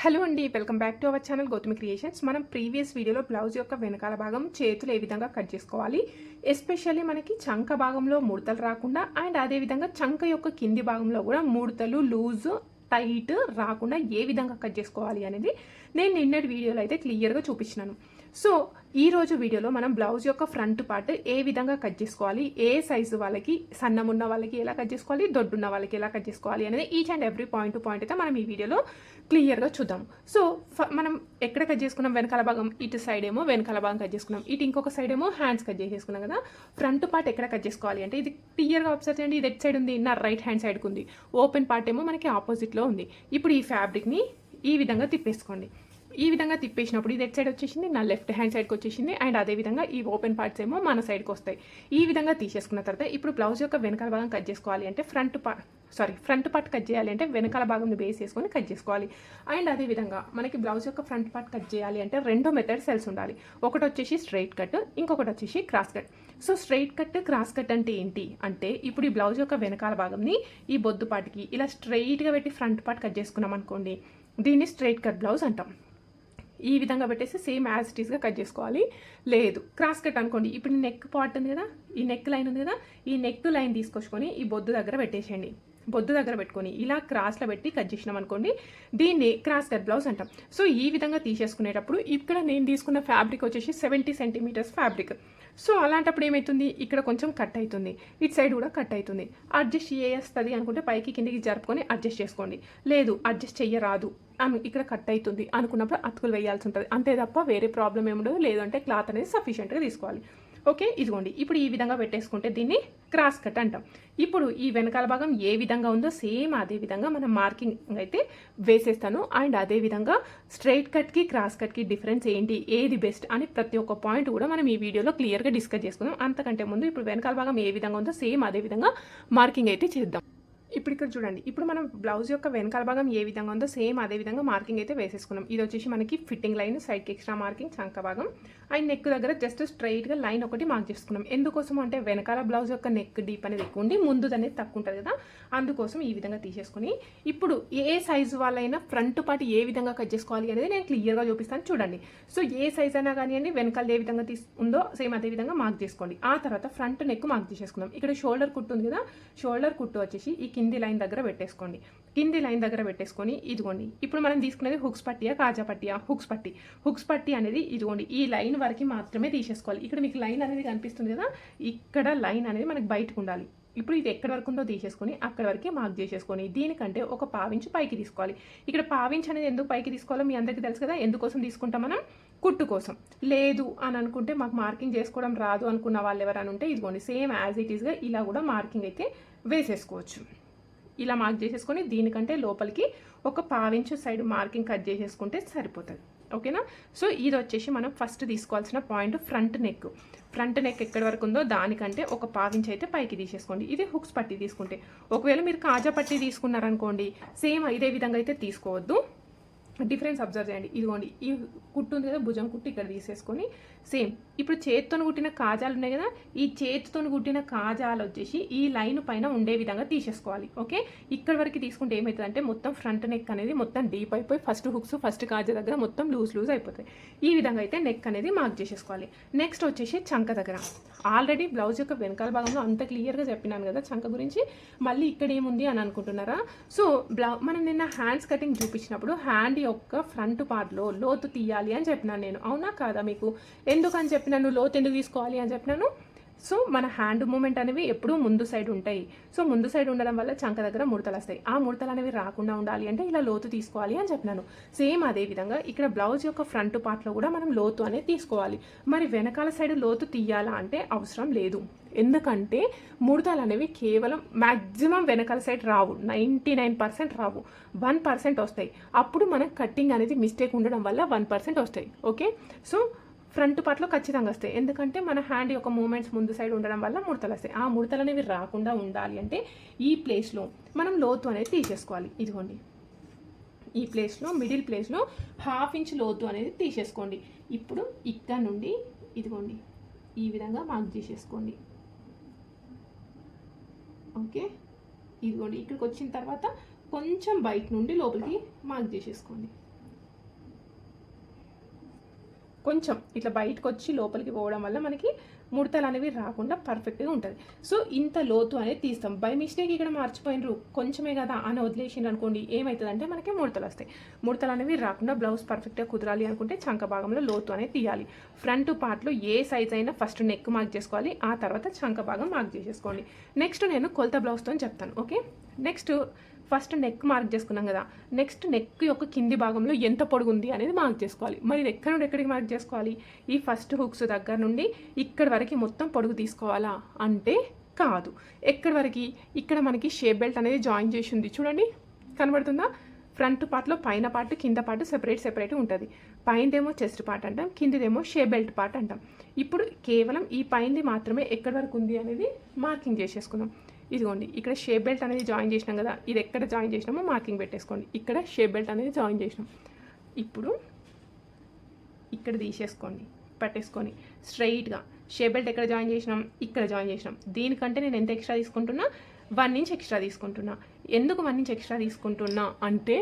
Hello అండి welcome back to our channel Gautami creations. మనం previous వీడియోలో బ్లౌజ్ యొక్క వెనకాల భాగం చేతులు ఏ విధంగా కట్ చేసుకోవాలి ఎస్పెషల్లీ మనకి చంక భాగంలో ముడతలు రాకుండా అండ్ అదేవిధంగా చంక యొక్క కింది భాగంలో కూడా ముడతలు లూజ్ టైట్ రాకుండా ఏ విధంగా కట్ చేసుకోవాలి అనేది నేను నిన్నటి వీడియోలో అయితే క్లియర్గా చూపించినాను. సో ఈ రోజు వీడియోలో మనం బ్లౌజ్ యొక్క ఫ్రంట్ పార్ట్ ఏ విధంగా కట్ చేసుకోవాలి ఏ సైజు వాళ్ళకి సన్నం ఉన్న వాళ్ళకి ఎలా కట్ చేసుకోవాలి దొడ్డున్న వాళ్ళకి ఎలా కట్ చేసుకోవాలి అనేది each and every point to point అయితే మనం ఈ వీడియోలో క్లియర్గా చూద్దాం. సో ఫ- మనం ఎక్కడ కట్ చేసుకున్నాం? వెనకాల భాగం ఇటు సైడ్ ఏమో వెనకాల భాగం కట్ చేసుకున్నాం. ఇటు ఇంకొక సైడ్ ఏమో హ్యాండ్స్ కట్ చేసేసుకున్నాం కదా. ఫ్రంట్ పార్ట్ ఎక్కడ కట్ చేసుకోవాలి అంటే ఇది క్లియర్గా అబ్జర్వ్ చేయండి. ఇది ఎట్ సైడ్ ఉంది? నా రైట్ హ్యాండ్ సైడ్కి ఉంది ఓపెన్ పార్ట్ ఏమో మనకి ఆపోజిట్లో ఉంది. ఇప్పుడు ఈ ఫ్యాబ్రిక్ని ఈ విధంగా తిప్పేసుకోండి. ఈ విధంగా తిప్పేసినప్పుడు ఇది ఎట్ సైడ్ వచ్చేసింది నా లెఫ్ట్ హ్యాండ్ సైడ్కి వచ్చేసింది అండ్ అదే విధంగా ఈ ఓపెన్ పార్ట్స్ ఏమో మన సైడ్కి వస్తాయి. ఈ విధంగా తీసేసుకున్న తర్వాత ఇప్పుడు బ్లౌజ్ యొక్క వెనకాల భాగం కట్ చేసుకోవాలి అంటే front part sorry front part cut చేయాలి అంటే వెనకాల భాగం బేస్ చేసుకొని కట్ చేసుకోవాలి. అండ్ అదే విధంగా మనకి బ్లౌజ్ యొక్క ఫ్రంట్ పార్ట్ కట్ చేయాలి అంటే రెండో మెథడ్ సెల్స్ ఉండాలి. ఒకటి వచ్చేసి స్ట్రైట్ కట్ ఇంకొకటి వచ్చేసి cross cut so straight cut cross cut అంటే ఏంటి? అంటే ఇప్పుడు ఈ బ్లౌజ్ యొక్క వెనకాల భాగంని ఈ బొద్దు ఇలా స్ట్రైట్గా పెట్టి ఫ్రంట్ పార్ట్ కట్ చేసుకున్నాం అనుకోండి దీన్ని స్ట్రైట్ కట్ బ్లౌజ్ అంటాం. ఈ విధంగా పెట్టేసి సేమ్ యాజ్ ఇట్ ఈస్గా కట్ చేసుకోవాలి. లేదు క్రాస్ కట్ అనుకోండి. ఇప్పుడు నెక్ పార్ట్ ఉంది కదా ఈ నెక్ లైన్ ఉంది కదా ఈ నెక్ లైన్ తీసుకొచ్చుకొని ఈ బొద్దు దగ్గర పెట్టేసేయండి. బొద్దు దగ్గర పెట్టుకొని ఇలా క్రాస్లో పెట్టి కట్ చేసినాం అనుకోండి దీన్ని క్రాస్ కట్ బ్లౌజ్ అంటాం. సో ఈ విధంగా తీసేసుకునేటప్పుడు ఇక్కడ నేను తీసుకున్న ఫ్యాబ్రిక్ వచ్చేసి సెవెంటీ సెంటీమీటర్స్ ఫ్యాబ్రిక్. సో అలాంటప్పుడు ఏమవుతుంది ఇక్కడ కొంచెం కట్ అవుతుంది. ఇటు సైడ్ కూడా కట్ అవుతుంది. అడ్జస్ట్ చేస్తుంది అనుకుంటే పైకి కిందికి జరుపుకొని అడ్జస్ట్ చేసుకోండి. లేదు అడ్జస్ట్ చేయరాదు ఇక్కడ కట్ అవుతుంది అనుకున్నప్పుడు అతుకులు వేయాల్సి ఉంటుంది. అంతే తప్ప వేరే ప్రాబ్లం ఏముండదు. లేదంటే క్లాత్ అనేది సఫిషియెంట్గా తీసుకోవాలి. ఓకే ఇదిగోండి. ఇప్పుడు ఈ విధంగా పెట్టేసుకుంటే దీన్ని క్రాస్ కట్ అంటాం. ఇప్పుడు ఈ వెనకాల భాగం ఏ విధంగా ఉందో సేమ్ అదే విధంగా మనం మార్కింగ్ అయితే వేసేస్తాను. అండ్ అదే విధంగా స్ట్రైట్ కట్కి క్రాస్ కట్కి డిఫరెన్స్ ఏంటి ఏది బెస్ట్ అని ప్రతి ఒక్క పాయింట్ కూడా మనం ఈ వీడియోలో క్లియర్గా డిస్కస్ చేసుకుందాం. అంతకంటే ముందు ఇప్పుడు వెనకాల భాగం ఏ విధంగా ఉందో సేమ్ అదే విధంగా మార్కింగ్ అయితే చేద్దాం. ఇప్పుడు ఇక్కడ చూడండి. ఇప్పుడు మనం బ్లౌజ్ యొక్క వెనకాల భాగం ఏ విధంగా ఉందో సేమ్ అదే విధంగా మార్కింగ్ అయితే వేసేసుకున్నాం. ఇది వచ్చేసి మనకి ఫిట్టింగ్ లైన్ సైడ్కి ఎక్స్ట్రా మార్కింగ్ చంక భాగం. అండ్ నెక్ దగ్గర జస్ట్ స్ట్రైట్గా లైన్ ఒకటి మార్క్ చేసుకున్నాం. ఎందుకోసం అంటే వెనకాల బ్లౌజ్ యొక్క నెక్ డీప్ అనేది ఎక్కువ ఉండి ముందు అనేది తక్కువ ఉంటుంది కదా. అందుకోసం ఈ విధంగా తీసేసుకుని ఇప్పుడు ఏ సైజు వాళ్ళైనా ఫ్రంట్ పార్ట్ ఏ విధంగా కట్ చేసుకోవాలి అనేది నేను క్లియర్గా చూపిస్తాను చూడండి. సో ఏ సైజ్ అయినా కానివ్వండి వెనకాల ఏ విధంగా తీసు ఉందో సేమ్ అదే విధంగా మార్క్ చేసుకోండి. ఆ తర్వాత ఫ్రంట్ నెక్ మార్క్ చేసేసుకుందాం ఇక్కడ షోల్డర్ కుట్టు ఉంది కదా. షోల్డర్ కుట్టు వచ్చేసి ఈ కింద కింది లైన్ దగ్గర పెట్టేసుకోండి. కింది లైన్ దగ్గర పెట్టేసుకొని ఇదిగోండి. ఇప్పుడు మనం తీసుకునేది హుక్స్ పట్టియా కాజా పట్టియా హుక్స్ పట్టి. హుక్స్ పట్టి అనేది ఇదిగోండి ఈ లైన్ వరకు మాత్రమే తీసేసుకోవాలి. ఇక్కడ మీకు లైన్ అనేది కనిపిస్తుంది కదా ఇక్కడ లైన్ అనేది మనకు బయటకు ఉండాలి. ఇప్పుడు ఇది ఎక్కడి వరకు ఉందో తీసేసుకొని అక్కడ వరకే మార్క్ చేసేసుకొని దీనికంటే ఒక పావించు పైకి తీసుకోవాలి. ఇక్కడ పావించ్ అనేది ఎందుకు పైకి తీసుకోవాలో మీ అందరికీ తెలుసు కదా ఎందుకోసం తీసుకుంటాం మనం? కుట్టు కోసం. లేదు అని అనుకుంటే మాకు మార్కింగ్ చేసుకోవడం రాదు అనుకున్న వాళ్ళు ఎవరైనా ఉంటే ఇదిగోండి సేమ్ యాజ్ ఇట్ ఈస్గా ఇలా కూడా మార్కింగ్ అయితే వేసేసుకోవచ్చు. ఇలా మార్క్ చేసేసుకొని దీనికంటే లోపలికి ఒక పావించు సైడ్ మార్కింగ్ కట్ చేసేసుకుంటే సరిపోతుంది. ఓకేనా? సో ఇది వచ్చేసి మనం ఫస్ట్ తీసుకోవాల్సిన point front neck front neck ఎక్కడి వరకు ఉందో దానికంటే ఒక పావించి అయితే పైకి తీసేసుకోండి. ఇది హుక్స్ పట్టి తీసుకుంటే. ఒకవేళ మీరు కాజా పట్టి తీసుకున్నారనుకోండి సేమ్ ఇదే విధంగా అయితే తీసుకోవద్దు. డిఫరెన్స్ అబ్జర్వ్ చేయండి. ఇదిగోండి ఈ కుట్టు ఉంది కదా భుజం కుట్టు ఇక్కడ తీసేసుకొని సేమ్. ఇప్పుడు చేతితో కుట్టిన కాజాలు ఉన్నాయి కదా ఈ చేతితో కుట్టిన కాజాలు వచ్చేసి ఈ లైన్ పైన ఉండే విధంగా తీసేసుకోవాలి ఓకే? ఇక్కడ వరకు తీసుకుంటే ఏమవుతుందంటే మొత్తం ఫ్రంట్ నెక్ అనేది మొత్తం డీప్ అయిపోయి ఫస్ట్ హుక్స్ ఫస్ట్ కాజా దగ్గర మొత్తం లూజ్ లూజ్ అయిపోతాయి. ఈ విధంగా అయితే నెక్ అనేది మార్క్ చేసేసుకోవాలి. నెక్స్ట్ వచ్చేసి చంక దగ్గర. ఆల్రెడీ బ్లౌజ్ యొక్క వెనకాల భాగంలో అంత క్లియర్గా చెప్పినాను కదా చంక గురించి. మళ్ళీ ఇక్కడ ఏముంది అని అనుకుంటున్నారా? సో బ్లౌ మనం నిన్న హ్యాండ్స్ కటింగ్ చూపించినప్పుడు హ్యాండ్ యొక్క ఫ్రంట్ పార్ట్లో లోతు తీయాలి అని చెప్పినాను నేను. అవునా కాదా మీకు? ఎందుకని చెప్పినాను లోతు ఎందుకు తీసుకోవాలి అని చెప్పినాను. సో మన హ్యాండ్ మూమెంట్ అనేవి ఎప్పుడూ ముందు సైడ్ ఉంటాయి. సో ముందు సైడ్ ఉండడం వల్ల చంక దగ్గర ముడతలు వస్తాయి. ఆ ముడతలు అనేవి రాకుండా ఉండాలి అంటే ఇలా లోతు తీసుకోవాలి అని చెప్పినాను. సేమ్ అదే విధంగా ఇక్కడ బ్లౌజ్ యొక్క ఫ్రంట్ పార్ట్లో కూడా మనం లోతు అనేది తీసుకోవాలి. మరి వెనకాల సైడ్ లోతు తీయాలా అంటే అవసరం లేదు. ఎందుకంటే ముడతలు అనేవి కేవలం మ్యాక్సిమం వెనకాల సైడ్ రావు. నైంటీ నైన్ పర్సెంట్ రావు. వన్ పర్సెంట్ వస్తాయి. అప్పుడు మనకు కట్టింగ్ అనేది మిస్టేక్ ఉండడం వల్ల వన్ పర్సెంట్ వస్తాయి. ఓకే? సో ఫ్రంట్ పార్ట్లో ఖచ్చితంగా వస్తాయి. ఎందుకంటే మన హ్యాండ్ యొక్క మూమెంట్స్ ముందు సైడ్ ఉండడం వల్ల ముడతలు వస్తాయి. ఆ ముడతలు అనేవి రాకుండా ఉండాలి అంటే ఈ ప్లేస్లో మనం లోతు అనేది తీసేసుకోవాలి. ఇదిగోండి. ఈ ప్లేస్లో మిడిల్ ప్లేస్లో హాఫ్ ఇంచ్ లోతు అనేది తీసేసుకోండి. ఇప్పుడు ఇక్కడ నుండి ఇదిగోండి. ఈ విధంగా మార్క్ చేసేసుకోండి. ఓకే? ఇదిగోండి. ఇక్కడికి వచ్చిన తర్వాత కొంచెం బయట నుండి లోపలికి మార్క్ చేసేసుకోండి. కొంచెం ఇట్లా బయటకు వచ్చి లోపలికి పోవడం వల్ల మనకి ముడతలు అనేవి రాకుండా పర్ఫెక్ట్గా ఉంటుంది. సో ఇంత లోతు అనేది తీస్తాం. బై మిస్టేక్ ఇక్కడ మార్చిపోయినరు. కొంచెమే కదా అని వదిలేసిండ్రు అనుకోండి ఏమవుతుందంటే మనకి ముడతలు వస్తాయి ముడతలు అనేవి రాకుండా బ్లౌజ్ పర్ఫెక్ట్గా కుదరాలి అనుకుంటే చంక భాగంలో లోతు అనేది తీయాలి. ఫ్రంట్ పార్ట్లో ఏ సైజ్ అయినా ఫస్ట్ నెక్ మార్క్ చేసుకోవాలి. ఆ తర్వాత చంక భాగం మార్క్ చేసేసుకోండి. నెక్స్ట్ నేను కొలత బ్లౌజ్తో చెప్తాను. Okay? Next first neck mark చేసుకున్నాం కదా నెక్స్ట్ నెక్ యొక్క కింది భాగంలో ఎంత పొడుగు ఉంది అనేది మార్క్ చేసుకోవాలి. మరి ఇది ఎక్కడ నుండి ఎక్కడికి మార్క్ చేసుకోవాలి? ఈ ఫస్ట్ హుక్స్ దగ్గర నుండి ఇక్కడ వరకు మొత్తం పొడుగు తీసుకోవాలా? అంటే కాదు. ఎక్కడి వరకు? ఇక్కడ మనకి షేప్ బెల్ట్ అనేది జాయిన్ చేసి ఉంది. చూడండి కనబడుతుందా? ఫ్రంట్ పార్ట్లో పైన పార్ట్ కింద పార్ట్ సెపరేట్ సెపరేట్ ఉంటుంది. పైనదేమో చెస్ట్ పార్ట్ అంటాం కిందదేమో షే బెల్ట్ పార్ట్ అంటాం. ఇప్పుడు కేవలం ఈ పైనది మాత్రమే ఎక్కడి వరకు ఉంది అనేది మార్కింగ్ చేసేసుకుందాం. ఇదిగోండి ఇక్కడ షేప్ బెల్ట్ అనేది జాయిన్ చేసినాం కదా ఇది ఎక్కడ జాయిన్ చేసినామో మార్కింగ్ పెట్టేసుకోండి. ఇక్కడ షేప్ బెల్ట్ అనేది జాయిన్ చేసినాం. ఇప్పుడు ఇక్కడ తీసేసుకోండి పట్టేసుకొని స్ట్రైట్గా షేప్ బెల్ట్ ఎక్కడ జాయిన్ చేసినాం? ఇక్కడ జాయిన్ చేసినాం. దీనికంటే నేను ఎంత ఎక్స్ట్రా తీసుకుంటున్నా? వన్ ఇంచ్ ఎక్స్ట్రా తీసుకుంటున్నా. ఎందుకు వన్ ఇంచ్ ఎక్స్ట్రా తీసుకుంటున్నా అంటే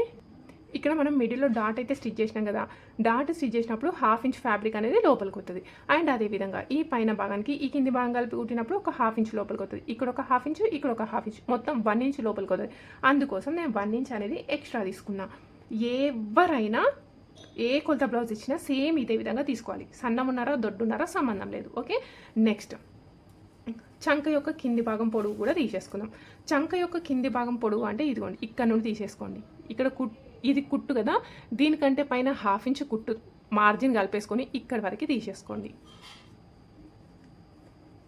ఇక్కడ మనం మిడిల్లో డాట్ అయితే స్టిచ్ చేసినాం కదా డాట్ స్టిచ్ చేసినప్పుడు హాఫ్ ఇంచ్ ఫ్యాబ్రిక్ అనేది లోపలికి వస్తుంది అండ్ అదేవిధంగా ఈ పైన భాగానికి ఈ కింది భాగం కలిపి కుట్టినప్పుడు ఒక హాఫ్ ఇంచ్ లోపలికి వస్తుంది ఇక్కడ ఒక హాఫ్ ఇంచ్ ఇక్కడ ఒక హాఫ్ ఇంచ్. మొత్తం వన్ ఇంచ్ లోపలికి వస్తుంది అందుకోసం నేను వన్ ఇంచ్ అనేది ఎక్స్ట్రా తీసుకున్నా. ఎవరైనా ఏ కొలత బ్లౌజ్ ఇచ్చినా సేమ్ ఇదే విధంగా తీసుకోవాలి. సన్నం ఉన్నారా దొడ్డున్నారా సంబంధం లేదు. ఓకే? నెక్స్ట్ చంక యొక్క కింది భాగం పొడుగు కూడా తీసేసుకుందాం. చంక యొక్క కింది భాగం పొడుగు అంటే ఇదిగోండి ఇక్కడ నుండి తీసేసుకోండి. ఇక్కడ కుట్ ఇది కుట్టు కదా దీనికంటే పైన హాఫ్ ఇంచ్ కుట్టు మార్జిన్ కలిపేసుకొని ఇక్కడ వరకు తీసేసుకోండి.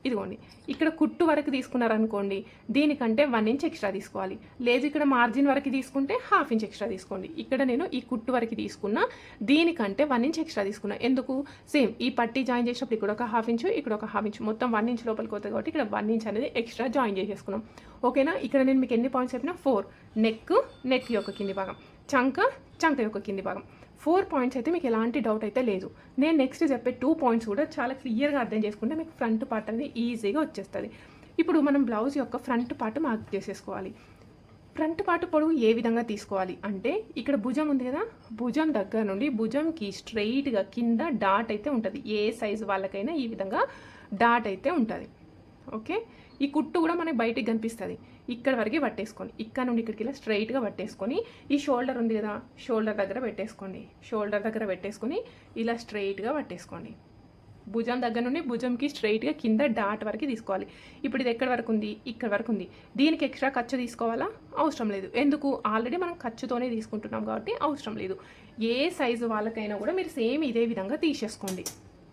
ఇదిగోండి ఇక్కడ కుట్టు వరకు తీసుకున్నారనుకోండి దీనికంటే వన్ ఇంచ్ ఎక్స్ట్రా తీసుకోవాలి. లేదు ఇక్కడ మార్జిన్ వరకు తీసుకుంటే హాఫ్ ఇంచ్ ఎక్స్ట్రా తీసుకోండి. ఇక్కడ నేను ఈ కుట్టు వరకు తీసుకున్నా దీనికంటే వన్ ఇంచ్ ఎక్స్ట్రా తీసుకున్నా. ఎందుకు? సేమ్ ఈ పట్టి జాయిన్ చేసినప్పుడు ఇక్కడ ఒక హాఫ్ ఇంచ్ ఇక్కడ ఒక హాఫ్ ఇంచ్. మొత్తం వన్ ఇంచ్ లోపలికి పోతుంది కాబట్టి ఇక్కడ వన్ ఇంచ్ అనేది ఎక్స్ట్రా జాయిన్ చేసేసుకున్నాం. ఓకేనా? ఇక్కడ నేను మీకు ఎన్ని పాయింట్స్ చెప్పినా? ఫోర్. నెక్ నెక్ యొక్క కింది భాగం. చంక చంక యొక్క కింది భాగం. ఫోర్ పాయింట్స్ అయితే మీకు ఎలాంటి డౌట్ అయితే లేదు. నేను నెక్స్ట్ చెప్పే టూ పాయింట్స్ కూడా చాలా క్లియర్గా అర్థం చేసుకుంటే మీకు ఫ్రంట్ పార్ట్ అనేది ఈజీగా వచ్చేస్తుంది. ఇప్పుడు మనం బ్లౌజ్ యొక్క ఫ్రంట్ పార్ట్ మార్క్ చేసేసుకోవాలి. ఫ్రంట్ పార్ట్ పొడవు ఏ విధంగా తీసుకోవాలి? అంటే ఇక్కడ భుజం ఉంది కదా? భుజం దగ్గర నుండి భుజంకి స్ట్రైట్గా కింద డాట్ అయితే ఉంటుంది. ఏ సైజు వాళ్ళకైనా ఈ విధంగా డాట్ అయితే ఉంటుంది. ఓకే ఈ కుట్టు కూడా మనకి బయటికి కనిపిస్తుంది. ఇక్కడ వరకు పట్టేసుకోండి. ఇక్కడ నుండి ఇక్కడికి ఇలా స్ట్రైట్గా పట్టేసుకొని ఈ షోల్డర్ ఉంది కదా షోల్డర్ దగ్గర పెట్టేసుకోండి. షోల్డర్ దగ్గర పెట్టేసుకొని ఇలా స్ట్రైట్గా పట్టేసుకోండి. భుజం దగ్గర నుండి భుజంకి స్ట్రైట్గా కింద డాట్ వరకు తీసుకోవాలి. ఇప్పుడు ఇది ఎక్కడి వరకు ఉంది? ఇక్కడ వరకు ఉంది. దీనికి ఎక్స్ట్రా ఖర్చు తీసుకోవాలా? అవసరం లేదు. ఎందుకు? ఆల్రెడీ మనం ఖర్చుతోనే తీసుకుంటున్నాం కాబట్టి అవసరం లేదు. ఏ సైజు వాళ్ళకైనా కూడా మీరు సేమ్ ఇదే విధంగా తీసేసుకోండి.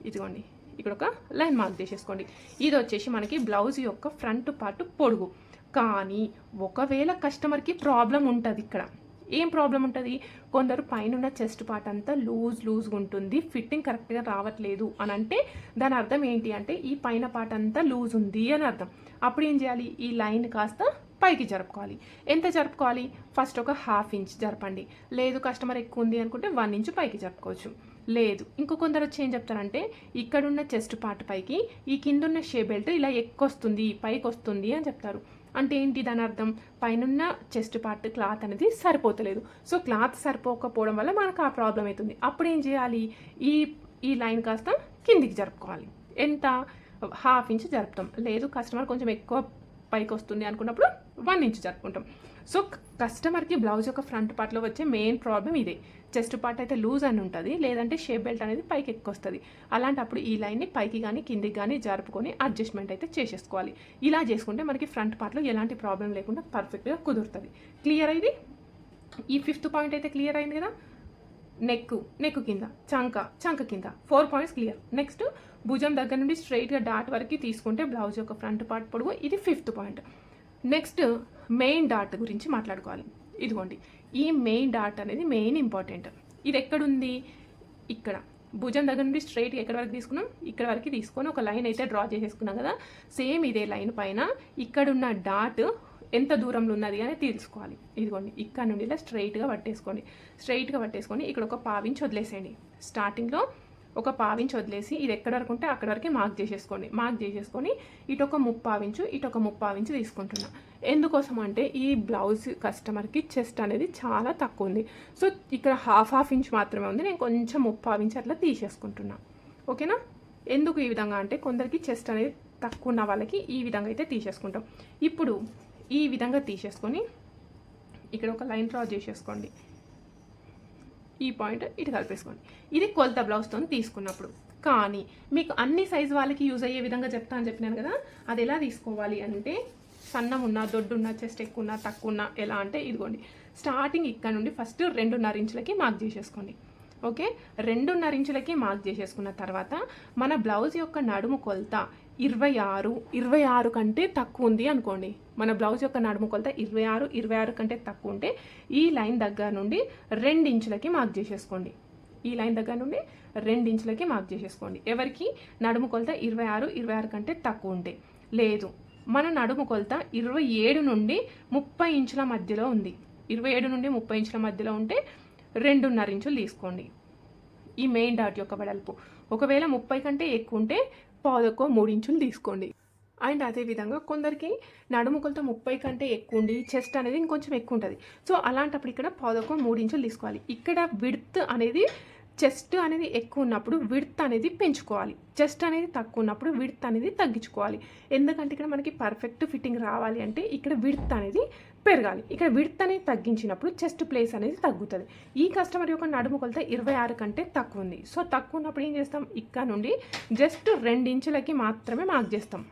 ఇదిగోండి. ఇక్కడ ఒక లైన్ మార్క్ చేసేసుకోండి ఇది వచ్చేసి మనకి బ్లౌజ్ యొక్క ఫ్రంట్ పార్ట్ పొడుగు. కానీ ఒకవేళ కస్టమర్కి ప్రాబ్లం ఉంటుంది ఇక్కడ. ఏం ప్రాబ్లం ఉంటుంది? కొందరు పైన చెస్ట్ పార్ట్ అంతా లూజ్ లూజ్గా ఉంటుంది. ఫిట్టింగ్ కరెక్ట్గా రావట్లేదు అని అంటే దాని అర్థం ఏంటి అంటే ఈ పైన పార్ట్ అంతా లూజ్ ఉంది అని అర్థం. అప్పుడు ఏం చేయాలి? ఈ లైన్ కాస్త పైకి జరుపుకోవాలి. ఎంత జరుపుకోవాలి? ఫస్ట్ ఒక హాఫ్ ఇంచ్ జరపండి. లేదు కస్టమర్ ఎక్కువ ఉంది అనుకుంటే వన్ ఇంచ్ పైకి జరుపుకోవచ్చు. లేదు. ఇంకో కొందరు వచ్చి ఏం చెప్తారంటే ఇక్కడున్న చెస్ట్ పార్ట్ పైకి ఈ కిందున్న షే బెల్ట్ ఇలా ఎక్కువస్తుంది పైకి వస్తుంది అని చెప్తారు. అంటే ఏంటి దాని అర్థం? పైనున్న చెస్ట్ పార్ట్ క్లాత్ అనేది సరిపోతలేదు. సో క్లాత్ సరిపోకపోవడం వల్ల మనకు ఆ ప్రాబ్లం అవుతుంది. అప్పుడు ఏం చేయాలి? ఈ ఈ లైన్ కాస్త కిందికి జరుపుకోవాలి. ఎంత? హాఫ్ ఇంచ్ జరుపుతాం. లేదు కస్టమర్ కొంచెం ఎక్కువ పైకి వస్తుంది అనుకున్నప్పుడు వన్ ఇంచ్ జరుపుకుంటాం. సో కస్టమర్కి బ్లౌజ్ యొక్క ఫ్రంట్ పార్ట్లో వచ్చే మెయిన్ ప్రాబ్లం ఇదే. చెస్ట్ పార్ట్ అయితే లూజ్ అని ఉంటుంది లేదంటే షేప్ బెల్ట్ అనేది పైకి ఎక్కువస్తుంది. అలాంటప్పుడు ఈ లైన్ని పైకి కానీ కిందికి కానీ జరుపుకొని అడ్జస్ట్మెంట్ అయితే చేసేసుకోవాలి. ఇలా చేసుకుంటే మనకి ఫ్రంట్ పార్ట్లో ఎలాంటి ప్రాబ్లం లేకుండా పర్ఫెక్ట్గా కుదురుతుంది. క్లియర్ అయింది? ఈ ఫిఫ్త్ పాయింట్ అయితే క్లియర్ అయింది కదా? నెక్ నెక్ కింద చంక చంక కింద. Four points clear. నెక్స్ట్ భుజం దగ్గర నుండి స్ట్రైట్గా డాట్ వరకు తీసుకుంటే బ్లౌజ్ యొక్క ఫ్రంట్ పార్ట్ పొడుగు ఇది fifth point. Next main dot గురించి మాట్లాడుకోవాలి. ఇదిగోండి ఈ మెయిన్ డాట్ అనేది మెయిన్ ఇంపార్టెంట్. ఇది ఎక్కడుంది? ఇక్కడ. భుజం దగ్గర నుండి స్ట్రైట్గా ఎక్కడ వరకు తీసుకున్నాం? ఇక్కడ వరకు తీసుకొని ఒక లైన్ అయితే డ్రా చేసేసుకున్నాం కదా? సేమ్ ఇదే లైన్ పైన ఇక్కడున్న డాట్ ఎంత దూరంలో ఉన్నది అని తీసుకోవాలి ఇదిగోండి ఇక్కడ నుండి ఇలా స్ట్రైట్గా పట్టేసుకోండి. స్ట్రైట్గా పట్టేసుకొని ఇక్కడ ఒక పావించి వదిలేసేయండి. స్టార్టింగ్లో ఒక పావించి వదిలేసి ఇది ఎక్కడ వరకు ఉంటే అక్కడ వరకు మార్క్ చేసేసుకోండి. మార్క్ చేసేసుకొని ఇటు ఒక ముప్పావించు ఇటు ఒక ముప్పావించు తీసుకుంటున్నా. ఎందుకోసం అంటే ఈ బ్లౌజ్ కస్టమర్కి చెస్ట్ అనేది చాలా తక్కువ ఉంది. సో ఇక్కడ హాఫ్ హాఫ్ ఇంచ్ మాత్రమే ఉంది. నేను కొంచెం ముప్పావించి అట్లా తీసేసుకుంటున్నా. ఓకేనా ఎందుకు ఈ విధంగా అంటే కొందరికి చెస్ట్ అనేది తక్కువ ఉన్న వాళ్ళకి ఈ విధంగా అయితే తీసేసుకుంటాం. ఇప్పుడు ఈ విధంగా తీసేసుకొని ఇక్కడ ఒక లైన్ డ్రా చేసేసుకోండి. ఈ పాయింట్ ఇటు కలిపేసుకోండి. ఇది కొలత బ్లౌజ్తో తీసుకున్నప్పుడు. కానీ మీకు అన్ని సైజు వాళ్ళకి యూజ్ అయ్యే విధంగా చెప్తా అని చెప్పినాను కదా అది ఎలా తీసుకోవాలి అంటే సన్నం ఉన్నా దొడ్డున్నా చెస్ట్ ఎక్కువ ఉన్నా తక్కువ ఉన్నా ఎలా అంటే ఇదిగోండి. స్టార్టింగ్ ఇక్కడ నుండి ఫస్ట్ రెండున్నర ఇంచులకి మార్క్ చేసేసుకోండి. ఓకే రెండున్నర ఇంచులకి మార్క్ చేసేసుకున్న తర్వాత మన బ్లౌజ్ యొక్క నడుము కొలత ఇరవై ఆరు ఇరవై ఆరు కంటే తక్కువ ఉంది అనుకోండి. మన బ్లౌజ్ యొక్క నడుము కొలత ఇరవై ఆరు ఇరవై ఆరు కంటే తక్కువ ఉంటే ఈ లైన్ దగ్గర నుండి రెండు ఇంచులకి మార్క్ చేసేసుకోండి. ఈ లైన్ దగ్గర నుండి రెండు ఇంచులకి మార్క్ చేసేసుకోండి. ఎవరికి? నడుము కొలత ఇరవై ఆరు ఇరవై ఆరు కంటే తక్కువ ఉంటే. లేదు మన నడుము కొలత ఇరవై ఏడు నుండి ముప్పై ఇంచుల మధ్యలో ఉంది. ఇరవై ఏడు నుండి ముప్పై ఇంచుల మధ్యలో ఉంటే రెండున్నర ఇంచులు తీసుకోండి. ఈ మెయిన్ డాట్ యొక్క వెడల్పు. ఒకవేళ ముప్పై కంటే ఎక్కువ ఉంటే పావుదక్కువ మూడు ఇంచులు తీసుకోండి. అండ్ అదేవిధంగా కొందరికి నడుముకలతో ముప్పై కంటే ఎక్కువ ఉండి చెస్ట్ అనేది ఇంకొంచెం ఎక్కువ ఉంటుంది. సో అలాంటప్పుడు ఇక్కడ పావుదక్కువ మూడు ఇంచులు తీసుకోవాలి. ఇక్కడ విడ్త్ అనేది చెస్ట్ అనేది ఎక్కువ ఉన్నప్పుడు విడ్త్ అనేది పెంచుకోవాలి. చెస్ట్ అనేది తక్కువ ఉన్నప్పుడు విడ్త్ అనేది తగ్గించుకోవాలి. ఎందుకంటే ఇక్కడ మనకి పర్ఫెక్ట్ ఫిట్టింగ్ రావాలి అంటే ఇక్కడ విడ్త్ అనేది పెరగాలి. ఇక్కడ విడ్త్ అనేది తగ్గించినప్పుడు చెస్ట్ ప్లేస్ అనేది తగ్గుతుంది. ఈ కస్టమర్ యొక్క నడుము కొలత ఇరవై ఆరు కంటే తక్కువ ఉంది. సో తక్కువ ఉన్నప్పుడు ఏం చేస్తాం? ఇక్కడ నుండి జస్ట్ ఇంచులకి మాత్రమే మార్క్ చేస్తాం.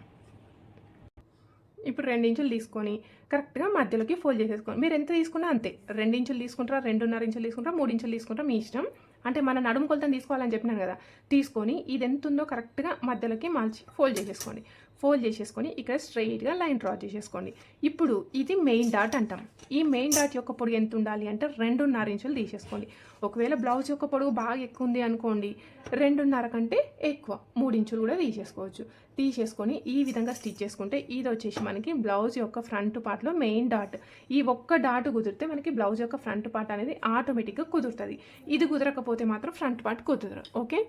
ఇప్పుడు రెండు ఇంచులు తీసుకొని కరెక్ట్గా మధ్యలోకి ఫోల్డ్ చేసేసుకోండి మీరు ఎంత తీసుకున్నా అంతే. రెండు ఇంచులు తీసుకుంటారా? రెండున్నర ఇంచులు తీసుకుంటారా? మూడు ఇంచులు తీసుకుంటారా? మీ ఇష్టం. అంటే మన నడుము కొలతను తీసుకోవాలని చెప్పినాను కదా తీసుకొని ఇది ఎంత ఉందో కరెక్ట్గా మధ్యలోకి మార్చి ఫోల్డ్ చేసేసుకోండి. ఫోల్డ్ చేసేసుకొని ఇక్కడ స్ట్రైట్గా లైన్ డ్రా చేసేసుకోండి. ఇప్పుడు ఇది మెయిన్ డాట్ అంటాం. ఈ మెయిన్ డాట్ యొక్క పొడుగు ఎంత ఉండాలి అంటే రెండున్నర ఇంచులు తీసేసుకోండి. ఒకవేళ బ్లౌజ్ యొక్క పొడుగు బాగా ఎక్కువ ఉంది అనుకోండి రెండున్నర కంటే ఎక్కువ మూడు ఇంచులు కూడా తీసేసుకోవచ్చు. తీసేసుకొని ఈ విధంగా స్టిచ్ చేసుకుంటే ఇది వచ్చేసి మనకి బ్లౌజ్ యొక్క ఫ్రంట్ పార్ట్లో మెయిన్ డాట్. ఈ ఒక్క డాట్ కుదిరితే మనకి బ్లౌజ్ యొక్క ఫ్రంట్ పార్ట్ అనేది ఆటోమేటిక్గా కుదురుతుంది. ఇది కుదరకపోతే మాత్రం ఫ్రంట్ పార్ట్ కుదరదు. ఓకే?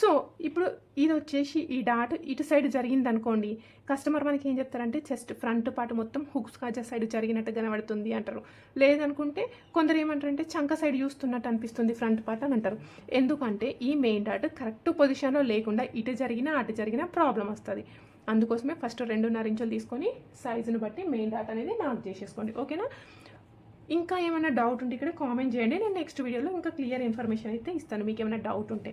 సో ఇప్పుడు ఇది వచ్చేసి ఈ డాట్ ఇటు సైడ్ జరిగింది అనుకోండి కస్టమర్ మనకి ఏం చెప్తారంటే చెస్ట్ ఫ్రంట్ పార్ట్ మొత్తం హుక్స్ కాజా సైడ్ జరిగినట్టు కనబడుతుంది అంటారు. లేదనుకుంటే కొందరు ఏమంటారంటే చంక సైడ్ చూస్తున్నట్టు అనిపిస్తుంది ఫ్రంట్ పార్ట్ అని అంటారు. ఎందుకంటే ఈ మెయిన్ డాట్ కరెక్ట్ పొజిషన్లో లేకుండా ఇటు జరిగినా అటు జరిగినా ప్రాబ్లం వస్తుంది. అందుకోసమే ఫస్ట్ రెండున్నర ఇంచులు తీసుకొని సైజుని బట్టి మెయిన్ డాట్ అనేది మార్క్ చేసేసుకోండి. ఓకేనా? ఇంకా ఏమైనా డౌట్ ఉంటే ఇక్కడ కామెంట్ చేయండి. నేను నెక్స్ట్ వీడియోలో ఇంకా క్లియర్ ఇన్ఫర్మేషన్ అయితే ఇస్తాను. మీకు ఏమైనా డౌట్ ఉంటే.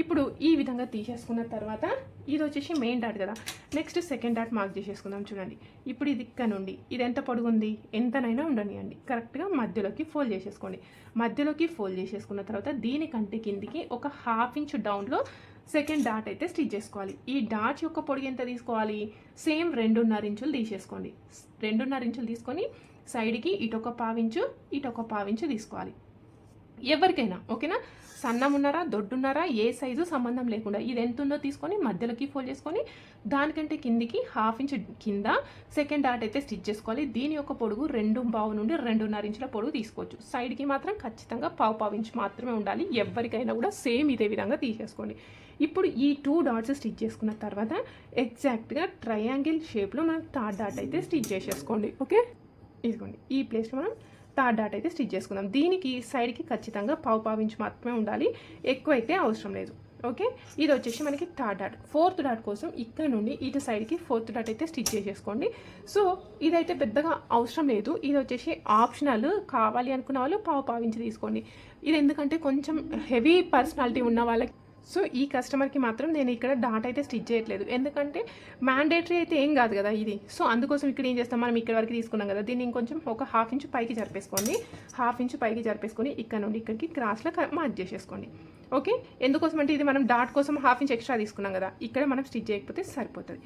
ఇప్పుడు ఈ విధంగా తీసేసుకున్న తర్వాత ఇది వచ్చేసి మెయిన్ డాట్ కదా. నెక్స్ట్ సెకండ్ డాట్ మార్క్ చేసేసుకుందాం చూడండి. ఇప్పుడు ఇది ఇక్కడ నుండి ఇది ఎంత పొడుగుంది? ఎంతనైనా ఉండనియండి. కరెక్ట్గా మధ్యలోకి ఫోల్డ్ చేసేసుకోండి. మధ్యలోకి ఫోల్డ్ చేసేసుకున్న తర్వాత దీనికంటే కిందికి ఒక హాఫ్ ఇంచ్ డౌన్లో సెకండ్ డాట్ అయితే స్టిచ్ చేసుకోవాలి. ఈ డాట్ యొక్క పొడుగు ఎంత తీసుకోవాలి? సేమ్ రెండున్నర ఇంచులు తీసేసుకోండి. రెండున్నర ఇంచులు తీసుకొని సైడ్కి ఇటొక పావించు ఇటొక పావించు తీసుకోవాలి. ఎవరికైనా ఓకేనా? సన్నం ఉన్నారా దొడ్డున్నారా ఏ సైజు సంబంధం లేకుండా ఇది ఎంత ఉందో తీసుకొని మధ్యలోకి ఫోల్డ్ చేసుకొని దానికంటే కిందికి హాఫ్ ఇంచ్ కింద సెకండ్ డాట్ అయితే స్టిచ్ చేసుకోవాలి. దీని యొక్క పొడుగు రెండు బావు నుండి రెండున్నర ఇంచుల పొడుగు తీసుకోవచ్చు. సైడ్కి మాత్రం ఖచ్చితంగా పావు పావు ఇంచ్ మాత్రమే ఉండాలి. ఎవరికైనా కూడా సేమ్ ఇదే విధంగా తీసేసుకోండి. ఇప్పుడు ఈ టూ డాట్స్ స్టిచ్ చేసుకున్న తర్వాత ఎగ్జాక్ట్గా ట్రయాంగిల్ షేప్లో మనం థర్డ్ డాట్ అయితే స్టిచ్ చేసేసుకోండి. ఓకే? ఇదిగోండి. ఈ ప్లేస్లో మనం థర్డ్ డాట్ అయితే స్టిచ్ చేసుకుందాం. దీనికి సైడ్కి ఖచ్చితంగా పావు పావు ఇంచ్ మాత్రమే ఉండాలి. ఎక్కువ అయితే అవసరం లేదు. ఓకే? ఇది వచ్చేసి మనకి థర్డ్ డాట్. ఫోర్త్ డాట్ కోసం ఇక్కడ నుండి ఇటు సైడ్కి ఫోర్త్ డాట్ అయితే స్టిచ్ చేసేసుకోండి. సో ఇదైతే పెద్దగా అవసరం లేదు. ఇది వచ్చేసి ఆప్షనల్ కావాలి అనుకున్న వాళ్ళు పావు పావించి తీసుకోండి. ఇది ఎందుకంటే కొంచెం హెవీ పర్సనాలిటీ ఉన్న వాళ్ళకి సో ఈ కస్టమర్కి మాత్రం నేను ఇక్కడ డాట్ అయితే స్టిచ్ చేయట్లేదు. ఎందుకంటే మ్యాండేటరీ అయితే ఏం కాదు కదా ఇది. సో అందుకోసం ఇక్కడ ఏం చేస్తాం? మనం ఇక్కడ వరకు తీసుకున్నాం కదా. దీన్ని ఇంకొంచెం ఒక హాఫ్ ఇంచ్ పైకి జరిపేసుకోండి. హాఫ్ ఇంచ్ పైకి జరిపేసుకొని ఇక్కడ నుండి ఇక్కడికి క్రాస్లో మార్క్ చేసేసుకోండి. ఓకే? ఎందుకోసం అంటే ఇది మనం డాట్ కోసం హాఫ్ ఇంచ్ ఎక్స్ట్రా తీసుకున్నాం కదా. ఇక్కడ మనం స్టిచ్ చేయకపోతే సరిపోతుంది.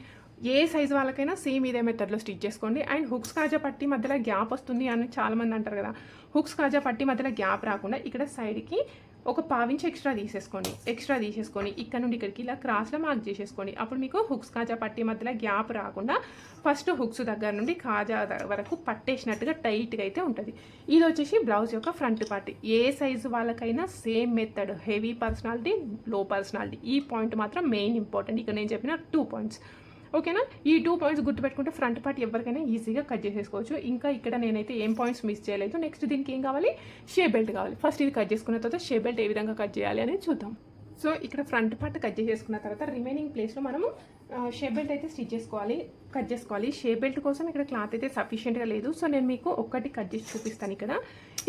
ఏ సైజ్ వాళ్ళకైనా సేమ్ ఇదే మెథడ్లో స్టిచ్ చేసుకోండి. అండ్ హుక్స్ కాజా పట్టి మధ్యలో గ్యాప్ వస్తుంది అని చాలామంది అంటారు కదా. హుక్స్ కాజా పట్టి మధ్యలో గ్యాప్ రాకుండా ఇక్కడ సైడ్కి ఒక పావించి ఎక్స్ట్రా తీసేసుకోండి ఎక్స్ట్రా తీసేసుకొని ఇక్కడ నుండి ఇక్కడికి ఇలా క్రాస్లో మార్క్ చేసేసుకోండి అప్పుడు మీకు హుక్స్ కాజా పట్టి మధ్యలో గ్యాప్ రాకుండా ఫస్ట్ హుక్స్ దగ్గర నుండి కాజా వరకు పట్టేసినట్టుగా టైట్గా అయితే ఉంటుంది. ఇది వచ్చేసి బ్లౌజ్ యొక్క ఫ్రంట్ పార్ట్ ఏ సైజు వాళ్ళకైనా same method heavy personality low personality ఈ పాయింట్ మాత్రం మెయిన్ ఇంపార్టెంట్ ఇక్కడ నేను చెప్పిన టూ పాయింట్స్ ఓకేనా? ఈ టూ పాయింట్స్ గుర్తుపెట్టుకుంటే ఫ్రంట్ పార్ట్ ఎవరికైనా ఈజీగా కట్ చేసేసుకోవచ్చు. ఇంకా ఇక్కడ నేనైతే ఏం పాయింట్స్ మిస్ చేయలేదు. నెక్స్ట్ దీనికి ఏం కావాలి? షే బెల్ట్ కావాలి. ఫస్ట్ ఇది కట్ చేసుకున్న తర్వాత షే బెల్ట్ ఏ విధంగా కట్ చేయాలి అనేది చూద్దాం. సో ఇక్కడ ఫ్రంట్ పార్ట్ కట్ చేసేసుకున్న తర్వాత రిమైనింగ్ ప్లేస్లో మనము షేప్ బెల్ట్ అయితే స్టిచ్ చేసుకోవాలి కట్ చేసుకోవాలి. షేప్ బెల్ట్ కోసం ఇక్కడ క్లాత్ అయితే సఫిషియెంట్గా లేదు. సో నేను మీకు ఒక్కటి కట్ చేసి చూపిస్తాను ఇక్కడ.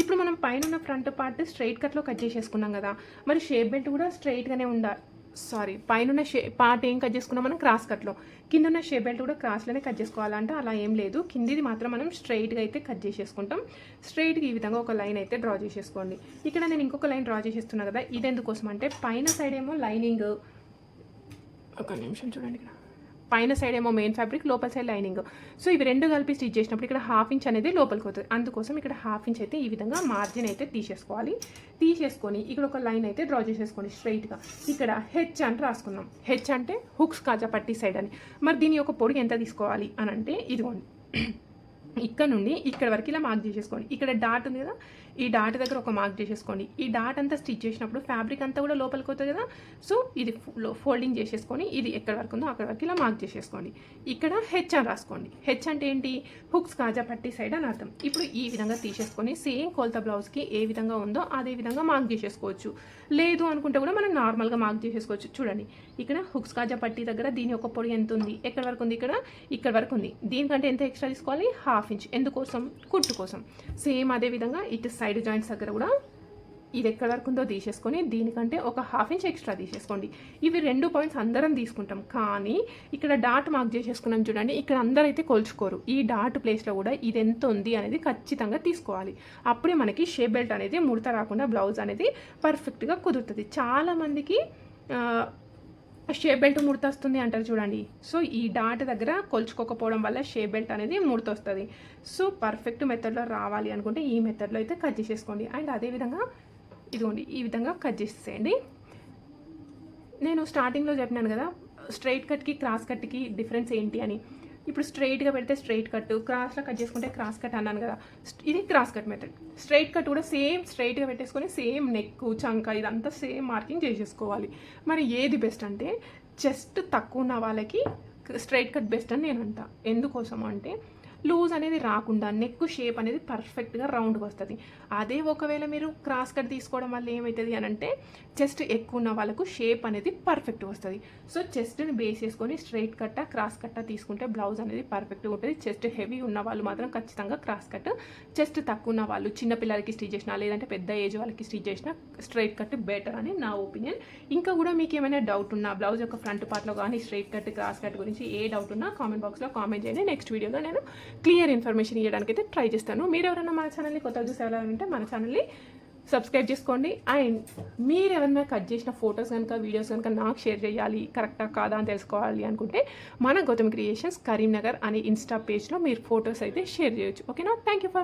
ఇప్పుడు మనం పైన ఉన్న ఫ్రంట్ పార్ట్ స్ట్రైట్ కట్లో కట్ చేసేసుకున్నాం కదా. మరి షేప్ బెల్ట్ కూడా స్ట్రైట్గానే ఉండాలి సారీ పైన షే పార్ట్ ఏం కట్ చేసుకున్నాం మనం? క్రాస్ కట్లో. కింద ఉన్న షే బెల్ట్ కూడా క్రాస్లోనే కట్ చేసుకోవాలంటే అలా ఏం లేదు. కిందిది మాత్రం మనం స్ట్రైట్గా అయితే కట్ చేసేసుకుంటాం. స్ట్రైట్గా ఈ విధంగా ఒక లైన్ అయితే డ్రా చేసేసుకోండి. ఇక్కడ నేను ఇంకొక లైన్ డ్రా చేసేస్తున్నా కదా ఇది ఎందుకోసం అంటే పైన సైడ్ ఏమో లైనింగ్. ఒక నిమిషం చూడండి ఇక్కడ. పైన సైడ్ ఏమో మెయిన్ ఫ్యాబ్రిక్ లోపల సైడ్ లైనింగ్ సో ఇవి రెండు కలిపి స్టిచ్ చేసినప్పుడు ఇక్కడ హాఫ్ ఇంచ్ అనేది లోపలికి అవుతుంది అందుకోసం ఇక్కడ హాఫ్ ఇంచ్ అయితే ఈ విధంగా మార్జిన్ అయితే తీసేసుకోవాలి. తీసేసుకొని ఇక్కడ ఒక లైన్ అయితే డ్రా చేసేసుకోండి స్ట్రైట్గా ఇక్కడ హెచ్ అని రాసుకుందాం. హెచ్ అంటే హుక్స్ కాజా పట్టి సైడ్ అని. మరి దీని యొక్క పొడి ఎంత తీసుకోవాలి అని అంటే ఇదిగోండి. ఇక్కడ నుండి ఇక్కడ వరకు ఇలా మార్క్ చేసేసుకోండి. ఇక్కడ డాట్ ఉంది కదా ఈ డాట్ దగ్గర ఒక మార్క్ చేసేసుకోండి. ఈ డాట్ అంతా స్టిచ్ చేసినప్పుడు ఫ్యాబ్రిక్ అంతా కూడా లోపలికి అవుతుంది కదా సో ఇది ఫోల్డింగ్ చేసేసుకొని ఇది ఎక్కడ వరకు ఉందో అక్కడ వరకు ఇలా మార్క్ చేసేసుకోండి. ఇక్కడ హెచ్ అని రాసుకోండి. హెచ్ అంటే ఏంటి? హుక్స్ కాజా పట్టి సైడ్ అని అర్థం. ఇప్పుడు ఈ విధంగా తీసేసుకొని సేమ్ కోల్తా బ్లౌజ్కి ఏ విధంగా ఉందో అదే విధంగా మార్క్ చేసేసుకోవచ్చు. లేదు అనుకుంటే కూడా మనం నార్మల్గా మార్క్ చేసేసుకోవచ్చు. చూడండి ఇక్కడ హుక్స్ కాజా పట్టి దగ్గర దీని ఒక పొడి ఎంత ఉంది? ఎక్కడ వరకు ఉంది ఇక్కడ? ఇక్కడ వరకు ఉంది. దీనికంటే ఎంత ఎక్స్ట్రా తీసుకోవాలి? హాఫ్ హాఫ్ ఇంచ్ ఎందుకోసం? కుట్టు కోసం. సేమ్ అదే విధంగా ఇటు సైడ్ జాయింట్స్ దగ్గర కూడా ఇది ఎక్కడ వరకు ఉందో తీసేసుకొని దీనికంటే ఒక హాఫ్ ఇంచ్ ఎక్స్ట్రా తీసేసుకోండి. ఇవి రెండు పాయింట్స్ అందరం తీసుకుంటాం. కానీ ఇక్కడ డాట్ మార్క్ చేసేసుకున్నాం చూడండి. ఇక్కడ అందరూ అయితే కొలుచుకోరు. ఈ డాట్ ప్లేస్లో కూడా ఇది ఎంత ఉంది అనేది ఖచ్చితంగా తీసుకోవాలి. అప్పుడే మనకి షేప్ బెల్ట్ అనేది ముడత రాకుండా బ్లౌజ్ అనేది పర్ఫెక్ట్గా కుదురుతుంది. చాలామందికి షేప్ బెల్ట్ ముడతొస్తుంది అంటారు చూడండి. సో ఈ డాట్ దగ్గర కొలుచుకోకపోవడం వల్ల షేప్ బెల్ట్ అనేది ముడతొస్తుంది. సో పర్ఫెక్ట్ మెథడ్లో రావాలి అనుకుంటే ఈ మెథడ్లో అయితే కట్ చేసేసుకోండి. అండ్ అదేవిధంగా ఇదిగోండి ఈ విధంగా కట్ చేసేయండి నేను స్టార్టింగ్లో చెప్పినాను కదా స్ట్రైట్ కట్కి క్రాస్ కట్కి డిఫరెన్స్ ఏంటి అని. ఇప్పుడు స్ట్రైట్గా పెడితే స్ట్రైట్ కట్ క్రాస్లో కట్ చేసుకుంటే క్రాస్ కట్ అన్నాను కదా. ఇది cross cut method straight cut కూడా సేమ్ స్ట్రైట్గా పెట్టేసుకొని సేమ్ నెక్ చంక ఇదంతా సేమ్ మార్కింగ్ చేసేసుకోవాలి. మరి ఏది బెస్ట్ అంటే చెస్ట్ తక్కువ ఉన్న వాళ్ళకి స్ట్రైట్ కట్ బెస్ట్ అని నేను అంట. ఎందుకోసం అంటే లూజ్ అనేది రాకుండా నెక్ షేప్ అనేది పర్ఫెక్ట్గా రౌండ్గా వస్తుంది. అదే ఒకవేళ మీరు క్రాస్ కట్ తీసుకోవడం వల్ల ఏమవుతుంది అని అంటే చెస్ట్ ఎక్కువ ఉన్న వాళ్ళకు షేప్ అనేది పర్ఫెక్ట్ వస్తుంది. సో చెస్ట్ని బేస్ చేసుకొని స్ట్రైట్ కట్ట క్రాస్ కట్ట తీసుకుంటే బ్లౌజ్ అనేది పర్ఫెక్ట్గా ఉంటుంది. చెస్ట్ హెవీ ఉన్న వాళ్ళు మాత్రం ఖచ్చితంగా క్రాస్ కట్. చెస్ట్ తక్కువ ఉన్న వాళ్ళు చిన్నపిల్లలకి స్టిచ్ చేసిన లేదంటే పెద్ద ఏజ్ వాళ్ళకి స్టిచ్ చేసిన స్ట్రైట్ కట్ బెటర్ అని నా ఒపీనియన్. ఇంకా కూడా మీకు ఏమైనా డౌట్ ఉన్నా బ్లౌజ్ యొక్క ఫ్రంట్ పార్ట్లో కానీ స్ట్రైట్ కట్ క్రాస్ కట్ గురించి ఏ డౌట్ ఉన్నా కామెంట్ బాక్స్లో కామెంట్ చేయండి. నెక్స్ట్ వీడియోలో నేను క్లియర్ ఇన్ఫర్మేషన్ ఇవ్వడానికి అయితే ట్రై చేస్తాను. మీరు ఎవరైనా మన ఛానల్ని కొత్తగా చూసేవాలంటే మన ఛానల్ని సబ్స్క్రైబ్ చేసుకోండి. అండ్ మీరు ఎవరైనా కట్ చేసిన ఫొటోస్ కనుక వీడియోస్ కనుక నాకు షేర్ చేయాలి కరెక్టా కాదా అని తెలుసుకోవాలి అనుకుంటే మన గౌతమ్ క్రియేషన్స్ కరీంనగర్ అనే ఇన్స్టా పేజ్లో మీరు ఫొటోస్ అయితే షేర్ చేయొచ్చు. ఓకేనా? Thank you for